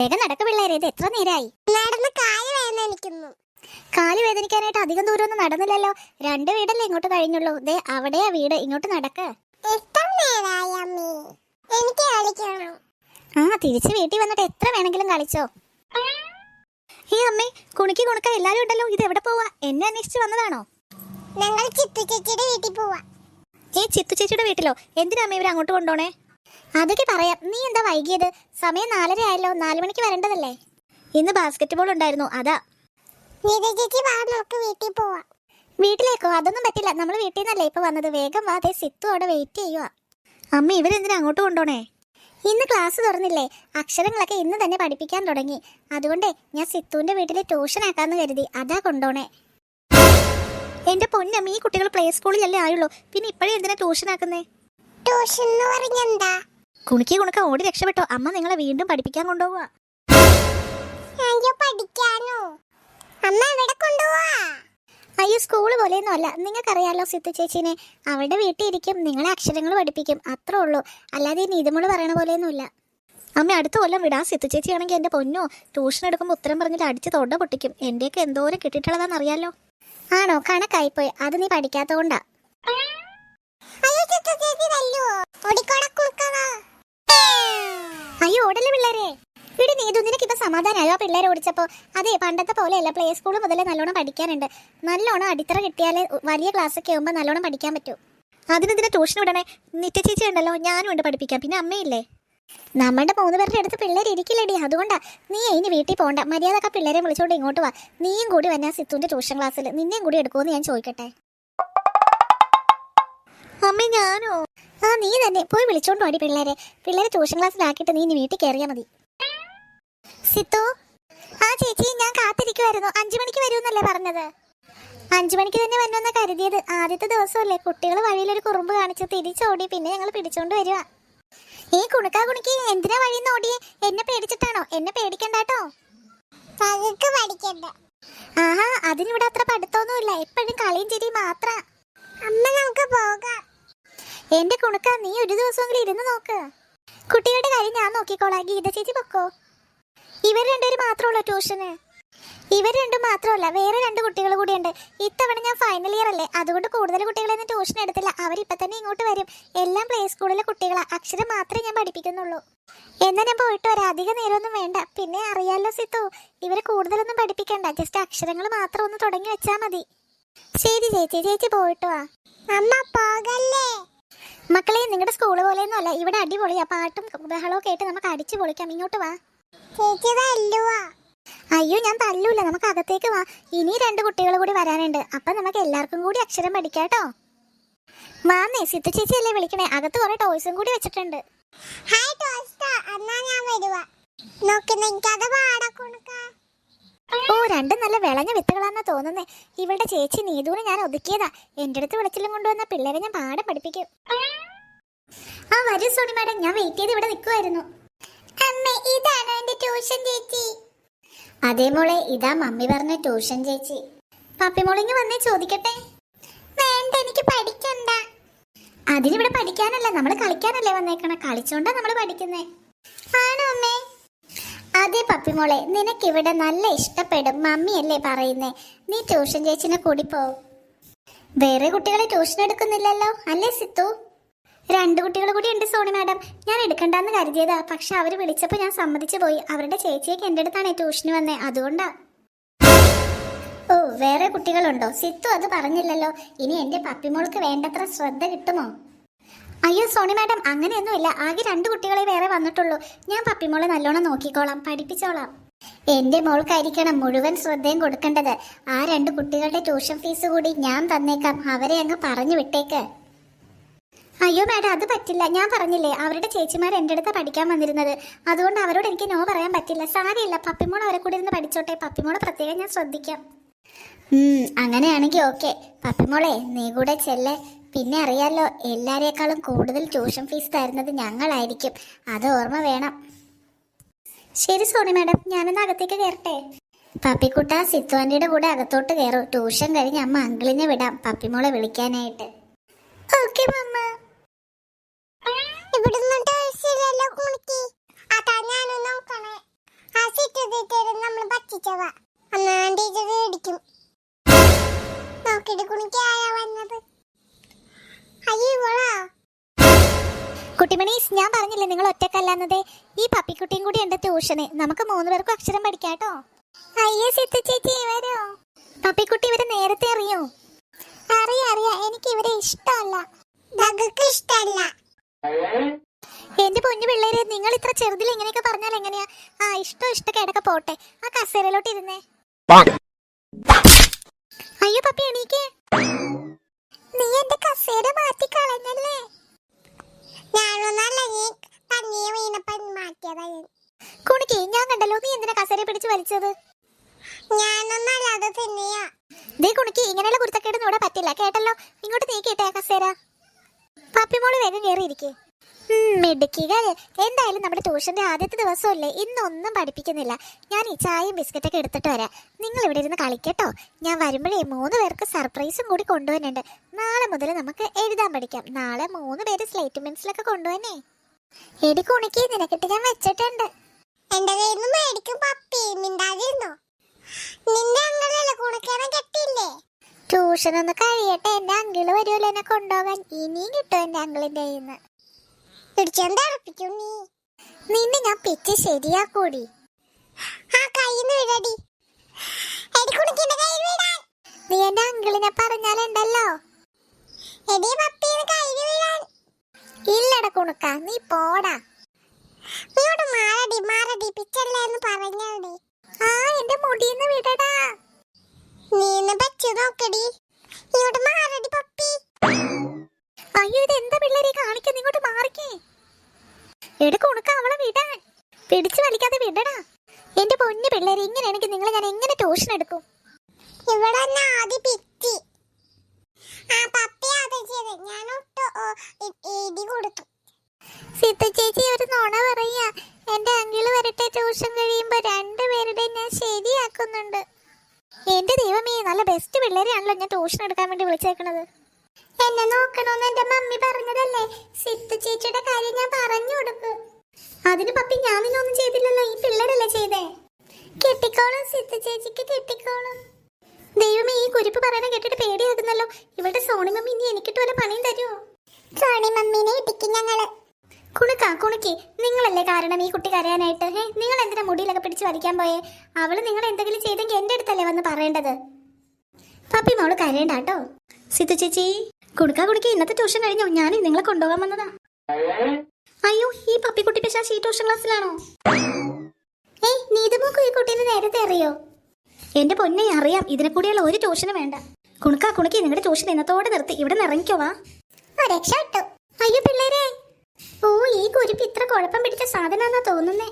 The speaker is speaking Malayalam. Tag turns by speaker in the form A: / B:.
A: വേഗം നടക്ക പിള്ളേരെ ഇത് എത്ര നേരായി.
B: നടന്ന് കാൽ വേദനിക്കുന്നു
A: കാൽ വേദനിക്കാനായിട്ട് അധികം ദൂരമൊന്നും നടന്നില്ലല്ലോ. രണ്ട് വീടല്ലേ ഇങ്ങോട്ട് കഴിഞ്ഞുള്ളൂ. ദേ അവിടെയാ വീട്. ഇങ്ങോട്ട് നടക്ക്.
B: എത്ര നേരായി അമ്മേ? എനിക്ക് കളിക്കണം.
A: ആ തിരിച്ച് വീട്ടിൽ വന്നിട്ട് എത്ര വേണമെങ്കിലും കളിച്ചോ. ഈ അമ്മേ കുണുക്കി കുണുക്ക എല്ലാരും ഉണ്ടല്ലോ. ഇത് എവിടെ പോവാ? എന്നെ അന്വേഷിച്ച് വന്നതാണോ?
B: ഞങ്ങൾ ചിത്തു ചേച്ചിയുടെ വീട്ടിൽ പോവാ.
A: ഏ ചിത്തു ചേച്ചിയുടെ വീട്ടിലോ? എന്തിനാ അമ്മ ഇവരെ അങ്ങോട്ട് കൊണ്ടോണേ അതൊക്കെ പറയാം. നീ എന്താ വൈകിയത്? സമയം നാലര ആയല്ലോ. നാലു മണിക്ക് വരേണ്ടതല്ലേ? ഇന്ന് ബാസ്കറ്റ് ബോൾ ഉണ്ടായിരുന്നു. അതാ.
B: വീട്ടിൽ പോവാ.
A: വീട്ടിലേക്കോ? അതൊന്നും പറ്റില്ല. നമ്മൾ വീട്ടിൽ നിന്നല്ലേ ഇപ്പൊ വന്നത്. വേഗം വാ. ദേ സിത്തു അവിടെ വെയിറ്റ് ചെയ്യുക അമ്മ ഇവരെന്തിനാ അങ്ങോട്ട് കൊണ്ടോണേ ഇന്ന് ക്ലാസ് തുറന്നില്ലേ? അക്ഷരങ്ങളൊക്കെ ഇന്ന് തന്നെ പഠിപ്പിക്കാൻ തുടങ്ങി. അതുകൊണ്ടേ ഞാൻ സിത്തുവിന്റെ വീട്ടിൽ ട്യൂഷൻ ആക്കാന്ന് കരുതി. അതാ കൊണ്ടോണേ എന്റെ പൊന്നമ്മ ഈ കുട്ടികൾ പ്ലേ സ്കൂളിലല്ലേ ആയുള്ളൂ. പിന്നെ ഇപ്പോഴേ എന്തിനാ ട്യൂഷൻ ആക്കുന്നേ?
B: ട്യൂഷൻ എന്ന് പറഞ്ഞെന്താ?
A: കുണുക്കി കുണുക്ക ഓടി രക്ഷപ്പെട്ടോ. അമ്മ നിങ്ങളെ വീണ്ടും പഠിപ്പിക്കാൻ കൊണ്ടുപോവാ.
B: അയ്യോ പഠിക്കാനോ? അമ്മ എവിടെ കൊണ്ടുപോവാ?
A: അയ്യോ സ്കൂൾ പോലെയൊന്നും അല്ല നിങ്ങൾക്കറിയാലോ സിത്തു ചേച്ചീനെ. അവളുടെ വീട്ടിൽ ഇരിക്കും. നിങ്ങളെ അക്ഷരങ്ങൾ പഠിപ്പിക്കും. അത്രേ ഉള്ളൂ. അല്ലാതെ ഈ നീതുമോൾ പറയണ പോലെയൊന്നുമില്ല. അമ്മ അടുത്ത കൊല്ലം വിടാ. സിത്തു ചേച്ചിയാണെങ്കിൽ എന്റെ പൊന്നോ. ട്യൂഷൻ എടുക്കുമ്പോൾ ഉത്തരം പറഞ്ഞിട്ട് അടിച്ച് തൊണ്ട പൊട്ടിക്കും. എന്റെയൊക്കെ എന്തോരം കിട്ടിയിട്ടുള്ളതാണെന്ന് അറിയാലോ ആണോ? കണക്കായിപ്പോയി. അത് നീ പഠിക്കാത്തതുകൊണ്ടാ.
B: അയ്യോ
A: ഓടല്ലേ പിള്ളേരെ? ഇവിടെ നീതു നിനക്ക് ഇപ്പൊ സമാധാനമായോ പിള്ളേരെ ഓടിച്ചപ്പോ? അതെ പണ്ടത്തെ പോലെയല്ല പ്ലേ സ്കൂൾ മുതലേ നല്ലോണം പഠിക്കാനുണ്ട്. നല്ലോണം അടിത്തറ കിട്ടിയാലേ വലിയ ക്ലാസ്സൊക്കെ ആകുമ്പോൾ നല്ലോണം പഠിക്കാൻ പറ്റൂ. അതിനെതിരെ ട്യൂഷൻ വിടണേ? നിത്യ ചേച്ചി ഉണ്ടല്ലോ ഞാനും ഉണ്ട് പഠിപ്പിക്കാം പിന്നെ അമ്മയില്ലേ? നമ്മുടെ മൂന്ന് പേരുടെ അടുത്ത് പിള്ളേർ ഇരിക്കില്ലടി. അതുകൊണ്ടാ നീ ഇനി വീട്ടിൽ പോകണ്ട മര്യാദയ്ക്ക് പിള്ളേരെ വിളിച്ചോണ്ട് ഇങ്ങോട്ട് വാ. നീയും കൂടി വന്നാ സിത്തുവിന്റെ ട്യൂഷൻ ക്ലാസ്സിൽ നിന്നെയും കൂടി എടുക്കുമെന്ന് ഞാൻ ചോദിക്കട്ടെ? അമ്മ ഞാനോ? ആ നീ തന്നെ. പോയി വിളിച്ചോണ്ട് വാടി പിള്ളേരെ. പിള്ളേരെ ട്യൂഷൻ ക്ലാസ്സിലാക്കിയിട്ട് നീ ഇനി വീട്ടിൽ കയറിയാ മതി. സിത്തു? ആ ചേച്ചി ഞാൻ കാത്തിരിക്കുമായിരുന്നു അഞ്ചു മണിക്ക് വരുമെന്നല്ലേ പറഞ്ഞത്? അഞ്ചു മണിക്ക് തന്നെ വരണമെന്നാ കരുതിയത്. ആദ്യത്തെ ദിവസമല്ലേ. കുട്ടികൾ വഴിയിലൊരു കുറുമ്പ് കാണിച്ച് തിരിച്ചോടി പിന്നെ ഞങ്ങൾ പിടിച്ചോണ്ട് വരിക. ഈ കുണുക്കാ കുണുക്കി എന്തിനാ വഴിന്ന് ഓടിയേ? എന്നെ പേടിച്ചിട്ടാണോ? എന്നെ പേടിക്കണ്ടാട്ടോ?
B: പഠിക്കണ്ട
A: ആഹാ അതിനിവിടെ അത്ര പഠിത്തമൊന്നുമില്ല. എപ്പോഴും കളിയും ചിരിയും മാത്ര എന്റെ കുണുക്ക നീ ഒരു ദിവസമെങ്കിലും ഇരുന്ന് നോക്ക്. കുട്ടികളുടെ കാര്യം ഞാൻ നോക്കിക്കോളാം. ഗീത ചേച്ചി പൊക്കോ? ഇവർ രണ്ടുപേരും മാത്രമുള്ള ട്യൂഷന്. ഇവർ രണ്ടും മാത്രമല്ല വേറെ രണ്ട് കുട്ടികൾ കൂടിയുണ്ട്. ഇത്തവണ ഞാൻ ഫൈനൽ ഇയർ അല്ലേ? അതുകൊണ്ട് കൂടുതൽ കുട്ടികളെ കുട്ടികളൊന്നും ട്യൂഷൻ എടുത്തില്ല. അവരിപ്പം തന്നെ ഇങ്ങോട്ട് വരും. എല്ലാം പ്ലേ സ്കൂളിലെ കുട്ടികളാ. അക്ഷരം മാത്രമേ ഞാൻ പഠിപ്പിക്കുന്നുള്ളൂ. എന്നാ ഞാൻ പോയിട്ട് വരാം. അധിക നേരമൊന്നും വേണ്ട. പിന്നെ അറിയാലോ സിത്തു ഇവരെ കൂടുതലൊന്നും പഠിപ്പിക്കണ്ട. ജസ്റ്റ് അക്ഷരങ്ങൾ മാത്രം ഒന്ന് തുടങ്ങി വെച്ചാൽ മതി. ശരി ചേച്ചി ചേച്ചി പോയിട്ട് വാ.
B: അമ്മ പോകല്ലേ?
A: മക്കളെ നിങ്ങളുടെ സ്കൂൾ പോലെയൊന്നും അല്ല. ഇവിടെ അടിപൊളിയാ പാട്ടും ബഹളവും കേട്ട് നമുക്ക് അടിച്ചു പൊളിക്കാം. ഇങ്ങോട്ട് വാ.
B: ചേച്ചി തല്ലുവാ
A: അയ്യോ ഞാൻ തല്ലൂല. നമുക്ക് അകത്തേക്ക് വാ. ഇനി രണ്ട് കുട്ടികൾ കൂടി വരാനുണ്ട്. അപ്പൊ നമുക്ക് എല്ലാവർക്കും കൂടി അക്ഷരം പഠിക്കാട്ടോ മാന്നേ സിത്തു ചേച്ചി അല്ലേ വിളിക്കണേ? അകത്ത് കുറെ ടോയ്സും കൂടി വെച്ചിട്ടുണ്ട്.
B: ഹായ് ടോയ്സ് എന്നാ ഞാൻ വരുവാ. നോക്കുന്ന എനിക്കത് പാടക്കൊടുക്ക
A: ഓ രണ്ടും നല്ല വിളഞ്ഞ വിത്തുകളാന്നാ തോന്നുന്നേ. ഇവളുടെ ചേച്ചി നീതൂനെ ഞാൻ ഒതുക്കിയതാ. എന്റെ അടുത്ത് വിളിച്ചെല്ലാം കൊണ്ടുവന്ന പിള്ളേരെ ഞാൻ പാടെ പഠിപ്പിക്കും. ആ വരൂ സോണി മാഡം. ഞാൻ വെയിറ്റ് ചെയ്ത് ഇവിടെ നിൽക്കുമായിരുന്നു
B: അമ്മേ എന്റെ ട്യൂഷൻ ചേച്ചി?
A: അതേ മോളെ ഇതാ മമ്മി പറഞ്ഞ ട്യൂഷൻ ചേച്ചി. പപ്പി മോളിങ് വന്നേ ചോദിക്കട്ടെ?
B: വേണ്ട എനിക്ക് പഠിക്കണ്ട.
A: അതിനിവിടെ പഠിക്കാനല്ല നമ്മൾ കളിക്കാനല്ലേ വന്നേക്കണ. കളിച്ചോണ്ടാ നമ്മൾ പഠിക്കുന്നേ. അതെ പപ്പി മോളെ നിനക്കിവിടെ നല്ല ഇഷ്ടപ്പെടും. മമ്മി അല്ലേ പറയുന്നേ. നീ ട്യൂഷൻ ചേച്ചിനെ കൂടി പോ. വേറെ കുട്ടികളെ ട്യൂഷൻ എടുക്കുന്നില്ലല്ലോ? അല്ലേ സിത്തു? രണ്ട് കുട്ടികൾ കൂടി ഉണ്ട് സോണി മാഡം. ഞാൻ എടുക്കണ്ടെന്ന് കരുതിയതാ. പക്ഷെ അവർ വിളിച്ചപ്പോൾ ഞാൻ സമ്മതിച്ചു പോയി. അവരുടെ ചേച്ചിയൊക്കെ എന്റെ അടുത്താണ് ട്യൂഷന് വന്നേ. അതുകൊണ്ടാ. ഓ വേറെ കുട്ടികളുണ്ടോ? സിത്തു അത് പറഞ്ഞില്ലല്ലോ. ഇനി എന്റെ പപ്പിമോൾക്ക് വേണ്ടത്ര ശ്രദ്ധ കിട്ടുമോ? അയ്യോ സോണി മാഡം അങ്ങനെയൊന്നുമില്ല. ആകെ രണ്ട് കുട്ടികളെ വേറെ വന്നിട്ടുള്ളൂ. ഞാൻ പപ്പിമോളെ നല്ലോണം നോക്കിക്കോളാം പഠിപ്പിച്ചോളാം. എന്റെ മോൾക്കായിരിക്കണം മുഴുവൻ ശ്രദ്ധയും കൊടുക്കേണ്ടത്. ആ രണ്ട് കുട്ടികളുടെ ട്യൂഷൻ ഫീസ് കൂടി ഞാൻ തന്നേക്കാം. അവരെ അങ്ങ് പറഞ്ഞു വിട്ടേക്ക്. അയ്യോ മാഡം അത് പറ്റില്ല. ഞാൻ പറഞ്ഞില്ലേ അവരുടെ ചേച്ചിമാർ എന്റെ അടുത്ത് പഠിക്കാൻ വന്നിരുന്നത്. അതുകൊണ്ട് അവരോട് എനിക്ക് നോ പറയാൻ പറ്റില്ല. സാരമില്ല പപ്പിമോൾ അവരെ കൂടി ഇരുന്ന് പഠിച്ചോട്ടെ. പപ്പിമോളെ പ്രത്യേകം ഞാൻ ശ്രദ്ധിക്കാം. അങ്ങനെയാണെങ്കിൽ ഓക്കെ. പപ്പിമോളെ നീ കൂടെ ചെല്ലേ. പിന്നെ അറിയാലോ എല്ലാരേക്കാളും കൂടുതൽ ട്യൂഷൻ ഫീസ് തരുന്നത് ഞങ്ങളായിരിക്കും. അത് ഓർമ്മ വേണം. ശരി സോണി മാഡം ഞാനൊന്ന് അകത്തേക്ക് കയറട്ടെ? പപ്പിക്കുട്ട സിത്വാന്റെ കൂടെ അകത്തോട്ട് കയറും. ട്യൂഷൻ കഴിഞ്ഞ് അമ്മ അങ്കിളിനെ വിടാം പപ്പിമോളെ വിളിക്കാനായിട്ട്. ഓക്കെ മമ്മ
B: ഇവിടുന്ന് ഇടിക്കും നോക്കിട്ട് കുണിക്കായ വന്നത്
A: കുട്ടിമണീസ് ഞാൻ പറഞ്ഞില്ലേ നിങ്ങൾ ഒറ്റക്കല്ലാന്നത് ഈ പപ്പിക്കുട്ടിയും കൂടി ഉണ്ട് ട്യൂഷന്. നമുക്ക് മൂന്ന് പേർക്കും അക്ഷരം പഠിക്കാട്ടോ അയ്യേ സിത്തു ചേച്ചി ഇവരോ? പപ്പിക്കുട്ടി ഇവരെ നേരത്തെ അറിയോ? അറിയാ അറിയാ. എനിക്ക് ഇവരെ ഇഷ്ടമല്ല.
B: ഇഷ്ടമല്ല.
A: എന്റെ പൊന്നു പിള്ളേര് നിങ്ങൾ ഇത്ര ചെറുതിൽ ഇങ്ങനെയൊക്കെ പറഞ്ഞാൽ എങ്ങനെയാ? ആ ഇഷ്ടം ഇഷ്ടക്കേടൊക്കെ പോട്ടെ. ആ കസേരയിലോട്ട് ഇരുന്നേ. അയ്യോ പപ്പി എണീക്കേ. നീ എന്റെ കസേര മാറ്റി കളഞ്ഞല്ലേ
B: ഞാനൊന്നല്ല നീ തന്നിയെ വീണപ്പൻ മാറ്റിയതാ ഞാൻ.
A: കുണിക്ക് ഞാൻ കണ്ടല്ലോ നീ എന്തിനാ കസേര പിടിച്ച് വലിച്ചത്?
B: ഞാനൊന്നല്ല അത് തന്നെയാ
A: ദേ കുണിക്ക് ഇങ്ങനെയുള്ള കുരുത്തക്കേടൊന്നും ഇവിടെ പറ്റില്ല. കേട്ടല്ലോ? ഇങ്ങോട്ട് നീക്കിട്ടെ ആ കസേര. പപ്പിമോൾ വേഗം കയറിയിരിക്കേ മിടുക്കികൾ. എന്തായാലും നമ്മുടെ ട്യൂഷന്റെ ആദ്യത്തെ ദിവസമല്ലേ? ഇന്നൊന്നും പഠിപ്പിക്കുന്നില്ല. ഞാൻ ഈ ചായയും ബിസ്ക്കറ്റൊക്കെ എടുത്തിട്ട് വരാം. നിങ്ങൾ ഇവിടെ ഇരുന്ന് കളിക്കട്ടോ. ഞാൻ വരുമ്പോഴേ മൂന്ന് പേർക്ക് സർപ്രൈസും കൂടി കൊണ്ടുവരുന്നുണ്ട്. നാളെ മുതൽ നമുക്ക് എഴുതാൻ പഠിക്കാം. നാളെ മൂന്ന് പേര് സ്ലേറ്റ് മിൻസിലൊക്കെ കൊണ്ടുവന്നേ. എടി കുണിക്ക് നിനക്കിട്ട് ഞാൻ വെച്ചിട്ടുണ്ട്.
B: എന്റെ കയ്യിൽ നിന്ന് മേടിക്കും പപ്പി. മിണ്ടാതിരുന്നോ? നിന്റെ കുണക്കേനെ
A: ട്യൂഷൻ ഒന്ന് കഴിയട്ടെ. എന്റെ അങ്കിൾ വരുമല്ലോ എന്നെ കൊണ്ടുപോകാൻ. ഇനിയും കിട്ടും എന്റെ അങ്കിളിന്റെ കയ്യിൽ നിന്ന്.
B: പിടിച്ചോണ്ട് ഉറപ്പിക്കും നീ?
A: നിന്നെ ഞാൻ പിച്ച് ശരിയാക്കൂടി.
B: ആ കയ്യിന്ന് വിടടി.
A: നീ എന്റെ അങ്കിളിനെ പറഞ്ഞാലുണ്ടല്ലോ. ഇല്ലട കുണുക്ക നീ പോടാ.
B: നീയോട് മാറടി മാറടി പിച്ചല്ലേ എന്ന് പറഞ്ഞാടി.
A: ആ എന്റെ മുടിന്ന് വിടടാ.
B: നീന്ന് ഒന്ന് നോക്കടി. നീയോട് മാറടി പപ്പി.
A: അയ്യോ ഇത് എന്താ പിള്ളേരെ കാണിക്കാൻ ഇങ്ങോട്ട് മാറിക്കേ. എട കുണുക്ക അവളെ വിടാൻ. പിടിച്ചു വലിക്കാതെ വിടടാ. എന്റെ പൊന്നു പിള്ളേരെ ഇങ്ങനെയാണെങ്കിൽ നിങ്ങളെ ഞാൻ എങ്ങനെ ട്യൂഷൻ എടുക്കും?
B: ഇവിടെ തന്നെ പിറ്റി. ആ പപ്പി അത് ചെയ്ത്. ഞാൻ ഇടി കൊടുത്തു.
A: സീത ചേച്ചി ഒരു നുണ പറയാ. എന്റെ അങ്കിൾ വരട്ടെ ട്യൂഷൻ കഴിയുമ്പോ രണ്ടുപേരുടെ ഞാൻ ശരിയാക്കുന്നുണ്ട്. എന്റെ ദൈവമേ നല്ല ബെസ്റ്റ് പിള്ളേരെയാണല്ലോ ഞാൻ ട്യൂഷൻ എടുക്കാൻ വേണ്ടി വിളിച്ചേക്കണത്. എന്നെ നോക്കണോന്ന് എന്റെ മമ്മി പറഞ്ഞതല്ലേ? സിത്തു ചേച്ചിയുടെ കാര്യം ഞാൻ പറഞ്ഞു കൊടുക്ക്. അതിന് പപ്പി ഞാൻ നിന്നൊന്നും ചെയ്തില്ലല്ലോ ഈ പിള്ളേരല്ലേ ചെയ്തേ? കെട്ടിക്കോളും സിത്തു ചേച്ചിക്ക് കെട്ടിക്കോളും. ദൈവമേ ഈ കുരിപ്പ് പറയണ കേട്ടിട്ട് പേടിയാകുന്നല്ലോ. ഇവളുടെ സോണി മമ്മി ഇനി എനിക്കിട്ട് വല്ല പണിയും തരുമോ
B: സോണി മമ്മീനെ ഇടിക്കും ഞങ്ങൾ.
A: കുണുക്ക കുണുക്കി. നിങ്ങളല്ലേ കാരണം ഈ കുട്ടി കരയാനായിട്ട്? ഏ നിങ്ങൾ എന്തിനാ മുടിയിലൊക്കെ പിടിച്ച് വലിക്കാൻ പോയേ? അവൾ നിങ്ങൾ എന്തെങ്കിലും ചെയ്തെങ്കിൽ എന്റെ അടുത്തല്ലേ വന്ന് പറയേണ്ടത്. പപ്പി മോൾ കരയണ്ട കേട്ടോ. സിത്തു ചേച്ചി. കുടുക്ക കുടുക്കി ഇന്നത്തെ ട്യൂഷൻ കഴിഞ്ഞു. ഞാൻ നിങ്ങളെ കൊണ്ടുപോകാൻ വന്നതാ. അയ്യോ ഈ പപ്പിക്കുട്ടി പിശാശ് ഈ ട്യൂഷൻ ക്ലാസ്സിലാണോ ഏയ് നീതുമോക്ക് ഈ കുട്ടീനെ നേരത്തെ അറിയോ? എന്റെ പൊന്നെ അറിയാം. ഇതിനെ കൂടിയുള്ള ഒരു ട്യൂഷനും വേണ്ട. കുണുക്കാ കുണുക്കി നിങ്ങളുടെ ട്യൂഷൻ ഇന്നത്തോടെ നിർത്തി. ഇവിടെ നിന്ന് ഇറങ്ങിക്കോവാ
B: രക്ഷ കിട്ടും.
A: അയ്യോ പിള്ളേരെ. ഓ ഈ കുരിപ്പ് ഇത്ര കുഴപ്പം പിടിച്ച സാധനാന്നാ തോന്നുന്നേ.